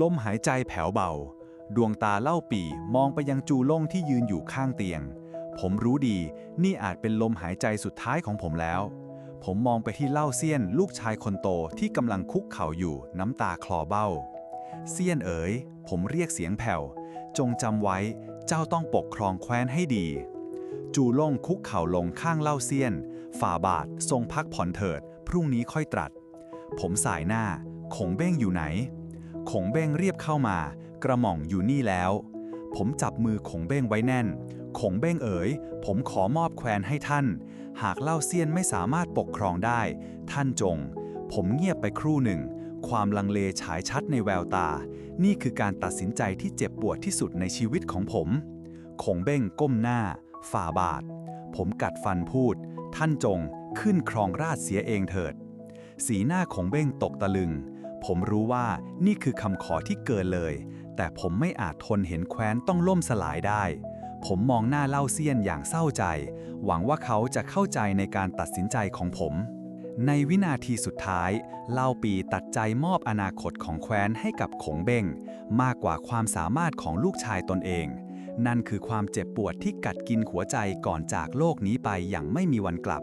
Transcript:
ลมหายใจแผ่วเบา ดวงตาเล่าปี่มองไปยังจูล่งที่ยืนอยู่ข้างเตียง ผมรู้ดีนี่อาจเป็นลมหายใจสุดท้ายของผมแล้ว ผมมองไปที่เล่าเซียนลูกชายคนโตที่กำลังคุกเข่าอยู่น้ำตาคลอเบ้า เซียนเอ๋ย ผมเรียกเสียงแผ่ว จงจำไว้เจ้าต้องปกครองแคว้นให้ดี จูล่งคุกเข่าลงข้างเล่าเซียน ฝ่าบาททรงพักผ่อนเถิด พรุ่งนี้ค่อยตรัส ผมสายหน้าขงเบ้งอยู่ไหน ขงเบ้งเรียบเข้ามา กระหม่องอยู่นี่แล้ว ผมจับมือขงเบ้งไว้แน่น ขงเบ้งเอ๋ย ผมขอมอบแควนให้ท่าน หากเล่าเซียนไม่สามารถปกครองได้ ท่านจง ผมเงียบไปครู่หนึ่ง ความลังเลฉายชัดในแววตา นี่คือการตัดสินใจที่เจ็บปวดที่สุดในชีวิตของผม ขงเบ้งก้มหน้า ฝ่าบาท ผมกัดฟันพูด ท่านจง ขึ้นครองราชเสียเองเถิด สีหน้าของเบ้งตกตะลึง ผมรู้ว่านี่คือคำขอที่เกินเลย แต่ผมไม่อาจทนเห็นแคว้นต้องล่มสลายได้ ผมมองหน้าเล่าเซียนอย่างเศร้าใจ หวังว่าเขาจะเข้าใจในการตัดสินใจของผม ในวินาทีสุดท้าย เล่าปีตัดใจมอบอนาคตของแคว้นให้กับขงเบ้ง มากกว่าความสามารถของลูกชายตนเอง นั่นคือความเจ็บปวดที่กัดกินหัวใจก่อนจากโลกนี้ไปอย่างไม่มีวันกลับ